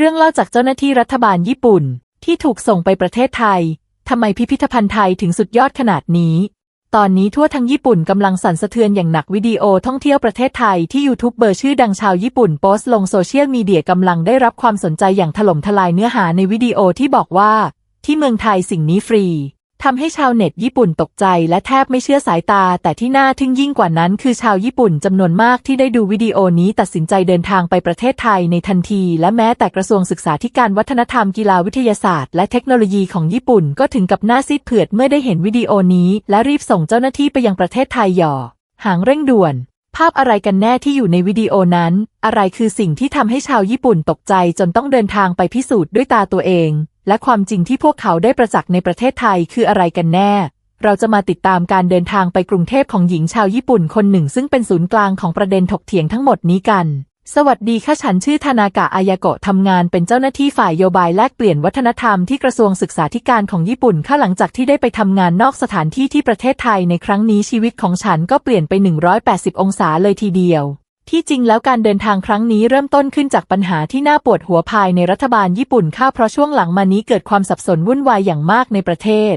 เรื่องเล่าจากเจ้าหน้าที่รัฐบาลญี่ปุ่น ที่ถูกส่งไปประเทศไทย ทำไมพิพิธภัณฑ์ไทยถึงสุดยอดขนาดนี้ ตอนนี้ทั่วทั้งญี่ปุ่นกำลังสั่นสะเทือนอย่างหนักวิดีโอท่องเที่ยวประเทศไทยที่ยูทูบเบอร์ชื่อดังชาวญี่ปุ่นโพสต์ลงโซเชียลมีเดียกำลังได้รับความสนใจอย่างถล่มทลายเนื้อหาในวิดีโอที่บอกว่า ที่เมืองไทยสิ่งนี้ฟรี ทำให้ชาวเน็ตญี่ปุ่นตกใจและแทบไม่เชื่อสายตา แต่ที่น่าทึ่งยิ่งกว่านั้นคือชาวญี่ปุ่นจำนวนมากที่ได้ดูวิดีโอนี้ตัดสินใจเดินทางไปประเทศไทยในทันที และแม้แต่กระทรวงศึกษาธิการวัฒนธรรมกีฬาวิทยาศาสตร์และเทคโนโลยีของญี่ปุ่นก็ถึงกับหน้าซีดเผือดเมื่อได้เห็นวิดีโอนี้ และรีบส่งเจ้าหน้าที่ไปยังประเทศไทยหย่อหางเร่งด่วนภาพอะไรกันแน่ที่อยู่ในวิดีโอนั้น อะไรคือสิ่งที่ทำให้ชาวญี่ปุ่นตกใจจนต้องเดินทางไปพิสูจน์ด้วยตาตัวเอง และความจริงที่พวกเขาได้ประจักษ์ในประเทศไทยคืออะไรกันแน่ เราจะมาติดตามการเดินทางไปกรุงเทพของหญิงชาวญี่ปุ่นคนหนึ่ง ซึ่งเป็นศูนย์กลางของประเด็นถกเถียงทั้งหมดนี้กัน สวัสดีค่ะฉันชื่อธนากะอายโกะทำงานเป็นเจ้าหน้าที่ฝ่ายโยบายแลกเปลี่ยนวัฒนธรรมที่กระทรวงศึกษาธิการของญี่ปุ่นค่ะหลังจากที่ได้ไปทำงานนอกสถานที่ที่ประเทศไทยในครั้งนี้ชีวิตของฉันก็เปลี่ยนไป 180 องศาเลยทีเดียว ที่จริงแล้วการเดินทางครั้งนี้เริ่มต้นขึ้นจากปัญหาที่น่าปวดหัวภายในรัฐบาลญี่ปุ่นค่ะเพราะช่วงหลังมานี้เกิดความสับสนวุ่นวายอย่างมากในประเทศ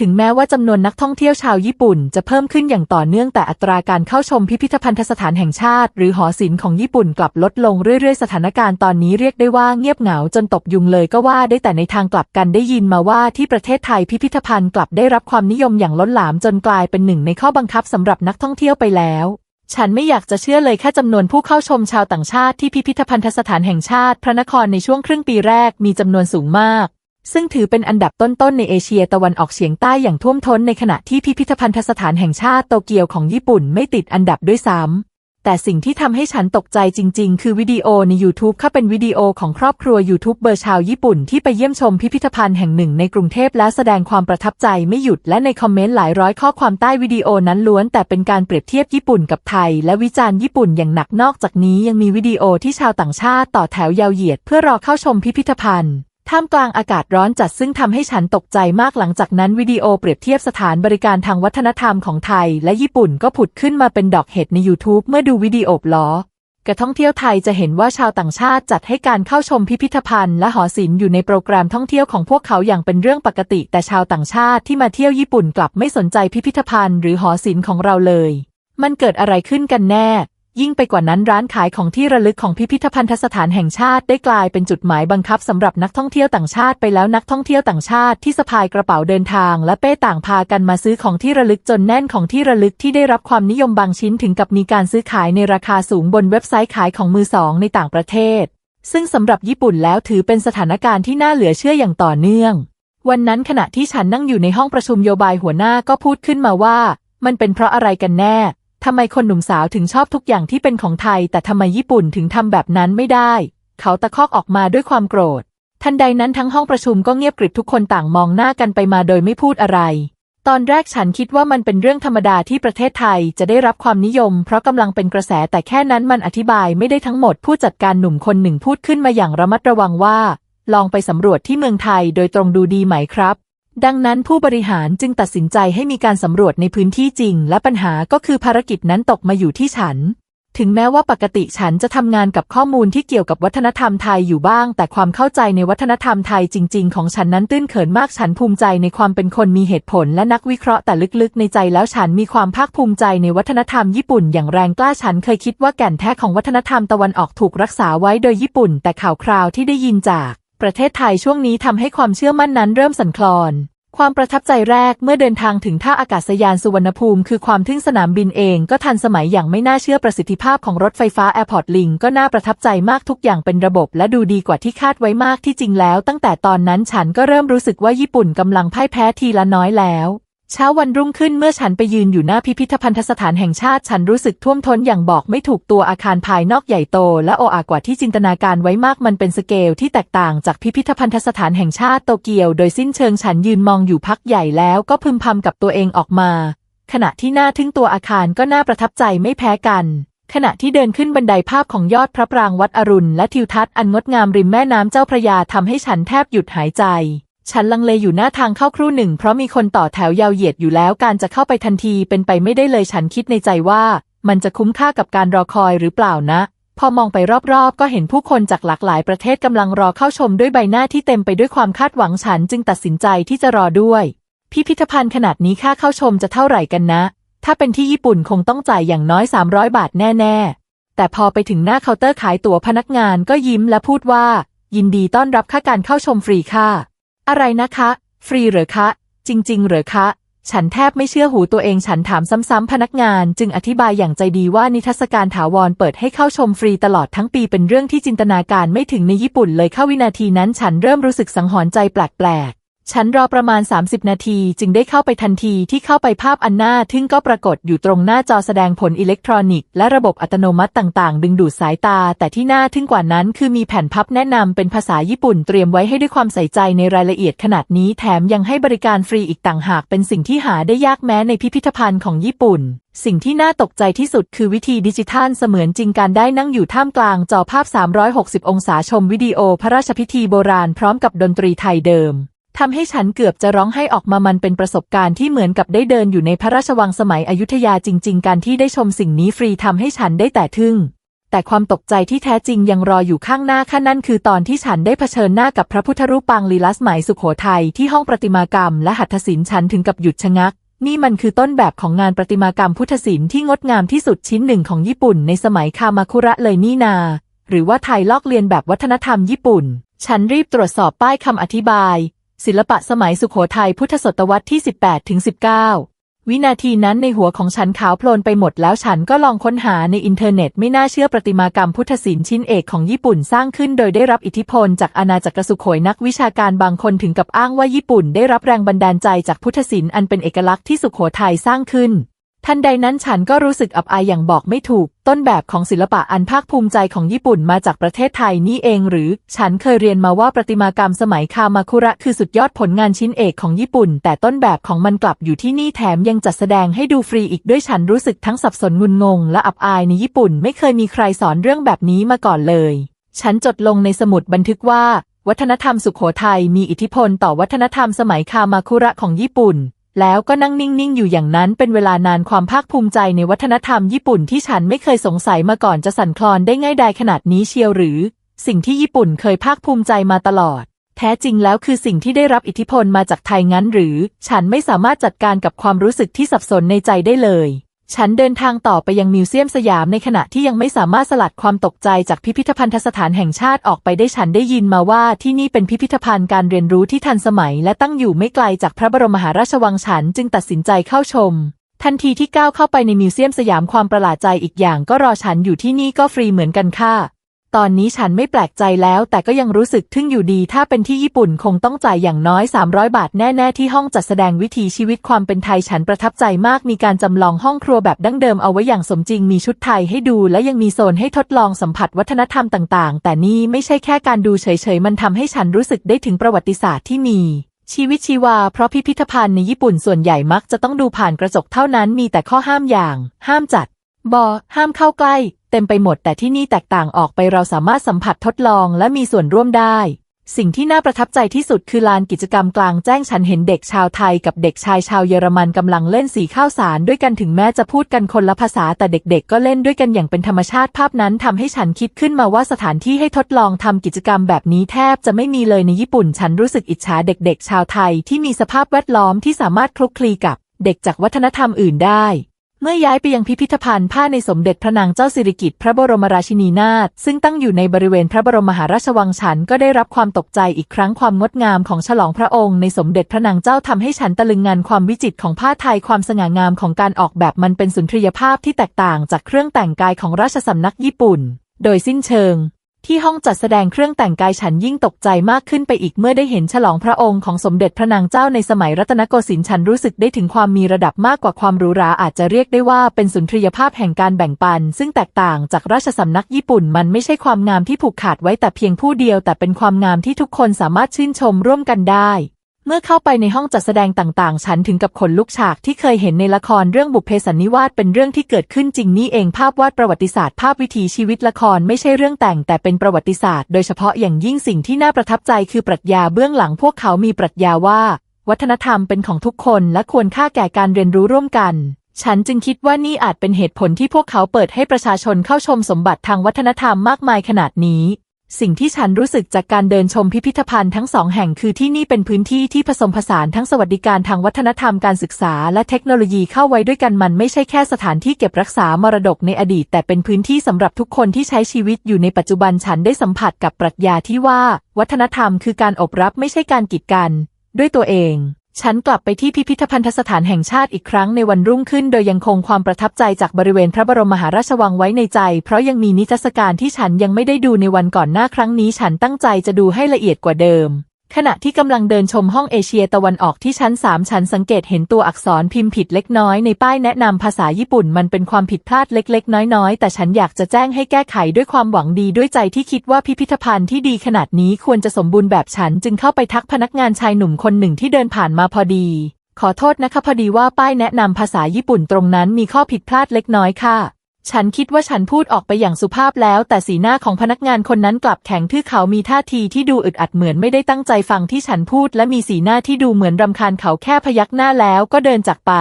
ถึงแม้ว่าจำนวนนักท่องเที่ยวชาวญี่ปุ่นจะเพิ่มขึ้นอย่างต่อเนื่องแต่อัตราการเข้าชมพิพิธภัณฑสถานแห่งชาติ หรือหอศิลป์ของญี่ปุ่นกลับลดลงเรื่อยๆ สถานการณ์ตอนนี้เรียกได้ว่าเงียบเหงาจนตกยุงเลยก็ว่าได้แต่ในทางกลับกันได้ยินมาว่าที่ประเทศไทยพิพิธภัณฑ์กลับได้รับความนิยมอย่างล้นหลามจนกลายเป็นหนึ่งในข้อบังคับสำหรับนักท่องเที่ยวไปแล้ว ฉันไม่อยากจะเชื่อเลยแค่จำนวนผู้เข้าชมชาวต่างชาติที่พิพิธภัณฑสถานแห่งชาติพระนครในช่วงครึ่งปีแรกมีจำนวนสูงมาก ซึ่งถือเป็นอันดับต้นๆในเอเชียตะวันออกเฉียงใต้อย่างท่วมท้นในขณะที่พิพิธภัณฑสถานแห่งชาติโตเกียวของญี่ปุ่นไม่ติดอันดับด้วยซ้ำ แต่สิ่งที่ทำให้ฉันตกใจจริง ๆ คือวิดีโอใน YouTube ค่ะเป็นวิดีโอของครอบครัวยูทูบเบอร์ชาวญี่ปุ่นที่ไปเยี่ยมชมพิพิธภัณฑ์แห่งหนึ่งในกรุงเทพและแสดงความประทับใจไม่หยุดและในคอมเมนต์หลายร้อยข้อความใต้วิดีโอนั้นล้วน แต่เป็นการเปรียบเทียบญี่ปุ่นกับไทย และวิจารณ์ญี่ปุ่นอย่างหนักนอกจากนี้ยังมีวิดีโอที่ชาวต่างชาติต่อแถวยาวเหยียดเพื่อรอเข้าชมพิพิธภัณฑ์ ท่ามกลางอากาศร้อนจัดซึ่งทำให้ฉันตกใจมากหลังจากนั้นวิดีโอเปรียบเทียบสถานบริการทางวัฒนธรรมของไทย และญี่ปุ่นก็ผุดขึ้นมาเป็นดอกเห็ดใน YouTube เมื่อดูวิดีโอล้อกระท่องเที่ยวไทยจะเห็นว่าชาวต่างชาติจัดให้การเข้าชมพิพิธภัณฑ์และหอศิลป์อยู่ในโปรแกรมท่องเที่ยวของพวกเขาอย่างเป็นเรื่องปกติ แต่ชาวต่างชาติที่มาเที่ยวญี่ปุ่นกลับไม่สนใจพิพิธภัณฑ์หรือหอศิลป์ของเราเลย มันเกิดอะไรขึ้นกันแน่ ยิ่งไปกว่านั้นร้านขายของที่ระลึกของพิพิธภัณฑสถานแห่งชาติได้กลายเป็นจุดหมายบังคับสำหรับนักท่องเที่ยวต่างชาติไปแล้วนักท่องเที่ยวต่างชาติที่สะพายกระเป๋าเดินทาง และเป้ต่างพากันมาซื้อของที่ระลึกจนแน่นของที่ระลึกที่ได้รับความนิยมบางชิ้นถึงกับมีการซื้อขายในราคาสูงบนเว็บไซต์ขายของมือสองในต่างประเทศ ซึ่งสำหรับญี่ปุ่นแล้วถือเป็นสถานการณ์ที่น่าเหลือเชื่ออย่างต่อเนื่อง วันนั้นขณะที่ฉันนั่งอยู่ในห้องประชุมโยบายหัวหน้าก็พูดขึ้นมาว่า มันเป็นเพราะอะไรกันแน่ ทำไมคนหนุ่มสาวถึงชอบทุกอย่างที่เป็นของไทย แต่ทำไมญี่ปุ่นถึงทำแบบนั้นไม่ได้ เขาตะคอกออกมาด้วยความโกรธ ทันใดนั้นทั้งห้องประชุมก็เงียบกริบทุกคนต่างมองหน้ากันไปมาโดยไม่พูดอะไร ตอนแรกฉันคิดว่ามันเป็นเรื่องธรรมดาที่ประเทศไทยจะได้รับความนิยม เพราะกำลังเป็นกระแสแต่แค่นั้นมันอธิบายไม่ได้ทั้งหมดผู้จัดการหนุ่มคนหนึ่งพูดขึ้นมาอย่างระมัดระวังว่า ลองไปสำรวจที่เมืองไทยโดยตรงดูดีไหมครับ ดังนั้นผู้บริหารจึงตัดสินใจให้มีการสำรวจในพื้นที่จริง และปัญหาก็คือภารกิจนั้นตกมาอยู่ที่ฉัน ถึงแม้ว่าปกติฉันจะทำงานกับข้อมูลที่เกี่ยวกับวัฒนธรรมไทยอยู่บ้าง แต่ความเข้าใจในวัฒนธรรมไทยจริง ๆ ของฉันนั้นตื้นเขินมากฉันภูมิใจในความเป็นคนมีเหตุผลและนักวิเคราะห์แต่ลึกๆ ในใจแล้วฉันมีความภาคภูมิใจในวัฒนธรรมญี่ปุ่นอย่างแรงกล้าฉันเคยคิดว่าแก่นแท้ของวัฒนธรรมตะวันออกถูกรักษาไว้โดยญี่ปุ่น แต่ข่าวคราวที่ได้ยินจาก ประเทศไทยช่วงนี้ทำให้ความเชื่อมั่นนั้นเริ่มสั่นคลอน ความประทับใจแรกเมื่อเดินทางถึงท่าอากาศยานสุวรรณภูมิ คือความทึ่งสนามบินเองก็ทันสมัยอย่างไม่น่าเชื่อประสิทธิภาพของรถไฟฟ้า a i r p o อร์ตลิงก็น่าประทับใจมากทุกอย่างเป็นระบบ และดูดีกว่าที่คาดไว้มากที่จริงแล้ว ตั้งแต่ตอนนั้นฉันก็เริ่มรู้สึกว่าญี่ปุ่นกำลังพ่ายแพ้ทีละน้อยแล้ว เช้าวันรุ่งขึ้นเมื่อฉันไปยืนอยู่หน้าพิพิธภัณฑสถานแห่งชาติฉันรู้สึกท่วมท้นอย่างบอกไม่ถูกตัวอาคารภายนอกใหญ่โต และโออากว่าที่จินตนาการไว้มากมันเป็นสเกลที่แตกต่างจากพิพิธภัณฑสถานแห่งชาติโตเกียว โดยสิ้นเชิงฉันยืนมองอยู่พักใหญ่แล้วก็พึมพำกับตัวเองออกมา ขณะที่หน้าทึ่งตัวอาคารก็น่าประทับใจไม่แพ้กันขณะที่เดินขึ้นบันไดภาพของยอดพระปรางวัดอรุณ และทิวทัศน์อันงดงามริมแม่น้ำเจ้าพระยาทำให้ฉันแทบหยุดหายใจ ฉันลังเลอยู่หน้าทางเข้าครู่หนึ่ง เพราะมีคนต่อแถวยาวเหยียดอยู่แล้วการจะเข้าไปทันทีเป็นไปไม่ได้เลยฉันคิดในใจว่า มันจะคุ้มค่ากับการรอคอยหรือเปล่านะ พอมองไปรอบๆ ก็เห็นผู้คนจากหลากหลายประเทศกำลังรอเข้าชมด้วยใบหน้าที่เต็มไปด้วยความคาดหวังฉันจึงตัดสินใจที่จะรอด้วย พิพิธภัณฑ์ขนาดนี้ค่าเข้าชมจะเท่าไหร่กันนะ ถ้าเป็นที่ญี่ปุ่นคงต้องจ่ายอย่างน้อย 300 บาทแน่ๆ แต่พอไปถึงหน้าเคาน์เตอร์ขายตั๋วพนักงานก็ยิ้มและพูดว่า ยินดีต้อนรับค่าการเข้าชมฟรีค่ะ อะไรนะคะ ฟรีเหรอคะ จริง ๆ เหรอคะ ฉันแทบไม่เชื่อหูตัวเองฉันถามซ้ำๆพนักงานจึงอธิบายอย่างใจดีว่านิทรรศการถาวรเปิดให้เข้าชมฟรีตลอดทั้งปีเป็นเรื่องที่จินตนาการไม่ถึงในญี่ปุ่นเลยเข้าวินาทีนั้นฉันเริ่มรู้สึกสังหรณ์ใจแปลก ฉันรอประมาณ 30 นาทีจึงได้เข้าไปทันทีที่เข้าไปภาพอันน่าทึ่งก็ปรากฏอยู่ตรงหน้าจอแสดงผลอิเล็กทรอนิกส์และระบบอัตโนมัติต่างๆ ดึงดูดสายตา แต่ที่น่าทึ่งกว่านั้นคือมีแผ่นพับแนะนำเป็นภาษาญี่ปุ่นเตรียมไว้ให้ด้วยความใส่ใจในรายละเอียดขนาดนี้แถมยังให้บริการฟรีอีกต่างหากเป็นสิ่งที่หาได้ยากแม้ในพิพิธภัณฑ์ของญี่ปุ่นสิ่งที่น่าตกใจที่สุดคือวิธีดิจิทัลเสมือนจริงการได้นั่งอยู่ท่ามกลางจอภาพ 360 องศาชมวิดีโอพระราชพิธีโบราณพร้อมกับดนตรีไทยเดิม ทำให้ฉันเกือบจะร้องไห้ออกมามันเป็นประสบการณ์ที่เหมือนกับได้เดินอยู่ในพระราชวังสมัยอยุธยาจริง ๆ การที่ได้ชมสิ่งนี้ฟรีทำให้ฉันได้แต่ทึ่ง แต่ความตกใจที่แท้จริงยังรออยู่ข้างหน้าขั้นนั่นคือตอนที่ฉันได้เผชิญหน้ากับพระพุทธรูปปางลีลาสหมัยสุขโขทัยที่ห้องประติมากรรม และหัตถศิลป์ฉันถึงกับหยุดชะงัก นี่มันคือต้นแบบของงานประติมากรรมพุทธศิลป์ที่งดงามที่สุดชิ้นหนึ่งของญี่ปุ่น ในสมัยคามาคุระเลยนี่นา หรือว่าไทยลอกเลียนแบบวัฒนธรรมญี่ปุ่น ฉันรีบตรวจสอบป้ายคำอธิบาย ศิลปะสมัยสุขโขทัยพุทธศตวรรษที่ 18ถึง19 วินาทีนั้นในหัวของฉันขาวโพลนไปหมดแล้วฉันก็ลองค้นหาในอินเทอร์เน็ตไม่น่าเชื่อประติมากรรมพุทธศิลป์ชิ้นเอกของญี่ปุ่นสร้างขึ้นโดยได้รับอิทธิพลจากอาณาจักรสุโขยนักวิชาการบางคนถึงกับอ้างว่าญี่ปุ่นได้รับแรงบันดาลใจจากพุทธศิลป์อันเป็นเอกลักษณ์ที่สุโขทัยสร้างขึ้น ทันใดนั้นฉันก็รู้สึกอับอายอย่างบอกไม่ถูก ต้นแบบของศิลปะอันภาคภูมิใจของญี่ปุ่นมาจากประเทศไทยนี่เองหรือ ฉันเคยเรียนมาว่าประติมากรรมสมัยคามาคุระคือสุดยอดผลงานชิ้นเอกของญี่ปุ่น แต่ต้นแบบของมันกลับอยู่ที่นี่แถมยังจัดแสดงให้ดูฟรีอีกด้วยฉันรู้สึกทั้งสับสนงุนงง และอับอายในญี่ปุ่น ไม่เคยมีใครสอนเรื่องแบบนี้มาก่อนเลย ฉันจดลงในสมุดบันทึกว่า วัฒนธรรมสุขโขทัยมีอิทธิพลต่อวัฒนธรรมสมัยคามาคุระของญี่ปุ่น แล้วก็นั่งนิ่งๆ อยู่อย่างนั้นเป็นเวลานานความภาคภูมิใจในวัฒนธรรมญี่ปุ่นที่ฉันไม่เคยสงสัยมาก่อนจะสั่นคลอนได้ง่ายดายขนาดนี้เชียวหรือ สิ่งที่ญี่ปุ่นเคยภาคภูมิใจมาตลอด แท้จริงแล้วคือสิ่งที่ได้รับอิทธิพลมาจากไทยงั้นหรือ ฉันไม่สามารถจัดการกับความรู้สึกที่สับสนในใจได้เลย ฉันเดินทางต่อไปยังมิวเซียมสยามในขณะที่ยังไม่สามารถสลัดความตกใจจากพิพิธภัณฑสถานแห่งชาติออกไปได้ฉันได้ยินมาว่าที่นี่เป็นพิพิธภัณฑ์การเรียนรู้ที่ทันสมัย และตั้งอยู่ไม่ไกลจากพระบรมมหาราชวังฉันจึงตัดสินใจเข้าชม ทันทีที่ก้าวเข้าไปในมิวเซียมสยามความประหลาดใจอีกอย่างก็รอฉันอยู่ที่นี่ก็ฟรีเหมือนกันค่ะ ตอนนี้ฉันไม่แปลกใจแล้ว แต่ก็ยังรู้สึกทึ่งอยู่ดี ถ้าเป็นที่ญี่ปุ่นคงต้องจ่ายอย่างน้อย 300 บาทแน่ๆ ที่ห้องจัดแสดงวิถีชีวิตความเป็นไทยฉันประทับใจมาก มีการจำลองห้องครัวแบบดั้งเดิมเอาไว้อย่างสมจริง มีชุดไทยให้ดู และยังมีโซนให้ทดลองสัมผัสวัฒนธรรมต่างๆ แต่นี่ไม่ใช่แค่การดูเฉยๆ มันทำให้ฉันรู้สึกได้ถึงประวัติศาสตร์ที่มีชีวิตชีวา เพราะพิพิธภัณฑ์ในญี่ปุ่นส่วนใหญ่มักจะต้องดูผ่านกระจกเท่านั้น มีแต่ข้อห้ามอย่าง ห้ามจัด บอ ห้ามเข้าใกล้ เต็มไปหมดแต่ที่นี่แตกต่างออกไปเราสามารถสัมผัสทดลองและมีส่วนร่วมได้ สิ่งที่น่าประทับใจที่สุดคือลานกิจกรรมกลางแจ้งฉันเห็นเด็กชาวไทยกับเด็กชายชาวเยอรมันกำลังเล่นสีข้าวสารด้วยกันถึงแม้จะพูดกันคนละภาษาแต่เด็กๆ ก็เล่นด้วยกันอย่างเป็นธรรมชาติภาพนั้นทำให้ฉันคิดขึ้นมาว่าสถานที่ให้ทดลองทำกิจกรรมแบบนี้แทบจะไม่มีเลยในญี่ปุ่น ฉันรู้สึกอิจฉาเด็ก ๆ ชาวไทยที่มีสภาพแวดล้อมที่สามารถคลุกคลีกับเด็กจากวัฒนธรรมอื่นได้ เมื่อย้ายไปยังพิพิธภัณฑ์ผ้าในสมเด็จพระนางเจ้าสิริกิติ์พระบรมราชินีนาถซึ่งตั้งอยู่ในบริเวณพระบรมมหาราชวังฉันก็ได้รับความตกใจอีกครั้งความงดงามของฉลองพระองค์ในสมเด็จพระนางเจ้าทำให้ฉันตะลึงงานความวิจิตรของผ้าไทยความสง่างามของการออกแบบมันเป็นสุนทรียภาพที่แตกต่างจากเครื่องแต่งกายของราชสำนักญี่ปุ่น โดยสิ้นเชิง ที่ห้องจัดแสดงเครื่องแต่งกายฉันยิ่งตกใจมากขึ้นไปอีกเมื่อได้เห็นฉลองพระองค์ของสมเด็จพระนางเจ้าในสมัยรัตนโกสินทร์ฉันรู้สึกได้ถึงความมีระดับมากกว่าความหรูหราอาจจะเรียกได้ว่าเป็นสุนทรียภาพแห่งการแบ่งปัน ซึ่งแตกต่างจากราชสำนักญี่ปุ่น มันไม่ใช่ความงามที่ผูกขาดไว้แต่เพียงผู้เดียว แต่เป็นความงามที่ทุกคนสามารถชื่นชมร่วมกันได้ เมื่อเข้าไปในห้องจัดแสดงต่างๆ ฉันถึงกับขนลุกฉากที่เคยเห็นในละครเรื่องบุพเพสันนิวาสเป็นเรื่องที่เกิดขึ้นจริงนี่เองภาพวาดประวัติศาสตร์ภาพวิถีชีวิตละครไม่ใช่เรื่องแต่งแต่เป็นประวัติศาสตร์โดยเฉพาะอย่างยิ่งสิ่งที่น่าประทับใจคือปรัชญาเบื้องหลังพวกเขามีปรัชญาว่า วัฒนธรรมเป็นของทุกคนและควรค่าแก่การเรียนรู้ร่วมกัน ฉันจึงคิดว่านี่อาจเป็นเหตุผลที่พวกเขาเปิดให้ประชาชนเข้าชมสมบัติทางวัฒนธรรมมากมายขนาดนี้ สิ่งที่ฉันรู้สึกจากการเดินชมพิพิธภัณฑ์ทั้งสองแห่งคือที่นี่เป็นพื้นที่ที่ผสมผสานทั้งสวัสดิการทางวัฒนธรรมการศึกษาและเทคโนโลยีเข้าไว้ด้วยกันมันไม่ใช่แค่สถานที่เก็บรักษามรดกในอดีต แต่เป็นพื้นที่สำหรับทุกคนที่ใช้ชีวิตอยู่ในปัจจุบันฉันได้สัมผัสกับปรัชญาที่ว่า วัฒนธรรมคือการอบรับไม่ใช่การกีดกัน ด้วยตัวเอง ฉันกลับไปที่พิพิธภัณฑสถานแห่งชาติอีกครั้งในวันรุ่งขึ้น โดยยังคงความประทับใจจากบริเวณพระบรมมหาราชวังไว้ในใจ เพราะยังมีนิทรรศการที่ฉันยังไม่ได้ดูในวันก่อนหน้าครั้งนี้ ฉันตั้งใจจะดูให้ละเอียดกว่าเดิม ขณะที่กำลังเดินชมห้องเอเชียตะวันออกที่ชั้นสามฉันสังเกตเห็นตัวอักษรพิมพ์ผิดเล็กน้อยในป้ายแนะนำภาษาญี่ปุ่นมันเป็นความผิดพลาดเล็ก ๆ น้อย ๆ แต่ฉันอยากจะแจ้งให้แก้ไขด้วยความหวังดีด้วยใจที่คิดว่าพิพิธภัณฑ์ที่ดีขนาดนี้ควรจะสมบูรณ์แบบฉันจึงเข้าไปทักพนักงานชายหนุ่มคนหนึ่งที่เดินผ่านมาพอดี ขอโทษนะคะพอดีว่าป้ายแนะนำภาษาญี่ปุ่นตรงนั้นมีข้อผิดพลาดเล็กน้อยค่ะ ฉันคิดว่าฉันพูดออกไปอย่างสุภาพแล้ว แต่สีหน้าของพนักงานคนนั้นกลับแข็งทื่อเขามีท่าทีที่ดูอึดอัดเหมือนไม่ได้ตั้งใจฟังที่ฉันพูด และมีสีหน้าที่ดูเหมือนรำคาญเขาแค่พยักหน้าแล้วก็เดินจากไป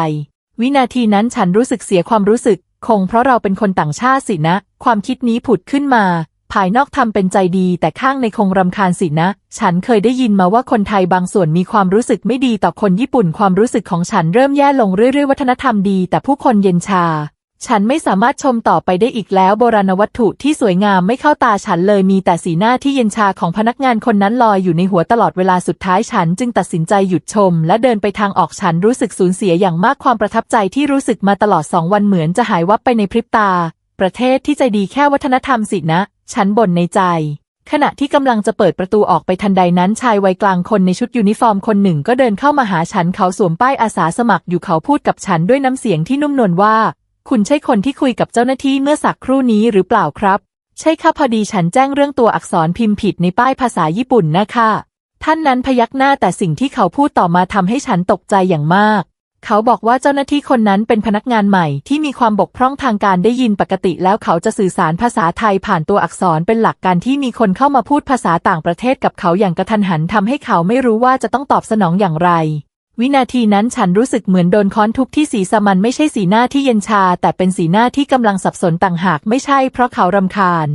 วินาทีนั้นฉันรู้สึกเสียความรู้สึก คงเพราะเราเป็นคนต่างชาติสินะ ความคิดนี้ผุดขึ้นมา ภายนอกทำเป็นใจดีแต่ข้างในคงรำคาญสินะ ฉันเคยได้ยินมาว่าคนไทยบางส่วนมีความรู้สึกไม่ดีต่อคนญี่ปุ่นความรู้สึกของฉันเริ่มแย่ลงเรื่อยๆวัฒนธรรมดี แต่ผู้คนเย็นชา ฉันไม่สามารถชมต่อไปได้อีกแล้ว โบราณวัตถุที่สวยงามไม่เข้าตาฉันเลยมีแต่สีหน้าที่เย็นชาของพนักงานคนนั้นลอยอยู่ในหัวตลอดเวลาสุดท้ายฉันจึงตัดสินใจหยุดชม และเดินไปทางออกฉันรู้สึกสูญเสียอย่างมากความประทับใจที่รู้สึกมาตลอดสองวันเหมือนจะหายวับไปในพริบตา ประเทศที่ใจดีแค่วัฒนธรรมสินะ ฉันบ่นในใจขณะที่กำลังจะเปิดประตูออกไปทันใดนั้นชายวัยกลางคนในชุดยูนิฟอร์มคนหนึ่งก็เดินเข้ามาหาฉันเขาสวมป้ายอาสาสมัครอยู่เขาพูดกับฉันด้วยน้ำเสียงที่นุ่มนวลว่า คุณใช่คนที่คุยกับเจ้าหน้าที่เมื่อสักครู่นี้หรือเปล่าครับ ใช่ค่ะพอดีฉันแจ้งเรื่องตัวอักษรพิมพ์ผิดในป้ายภาษาญี่ปุ่นนะคะ ท่านนั้นพยักหน้าแต่สิ่งที่เขาพูดต่อมาทำให้ฉันตกใจอย่างมาก เขาบอกว่าเจ้าหน้าที่คนนั้นเป็นพนักงานใหม่ที่มีความบกพร่องทางการได้ยินปกติแล้วเขาจะสื่อสารภาษาไทยผ่านตัวอักษรเป็นหลักการที่มีคนเข้ามาพูดภาษาต่างประเทศกับเขาอย่างกระทันหันทำให้เขาไม่รู้ว่าจะต้องตอบสนองอย่างไร วินาทีนั้นฉันรู้สึกเหมือนโดนค้อนทุบที่ศีรษะมันไม่ใช่สีหน้าที่เย็นชา แต่เป็นสีหน้าที่กำลังสับสนต่างหากไม่ใช่เพราะเขารำคาญ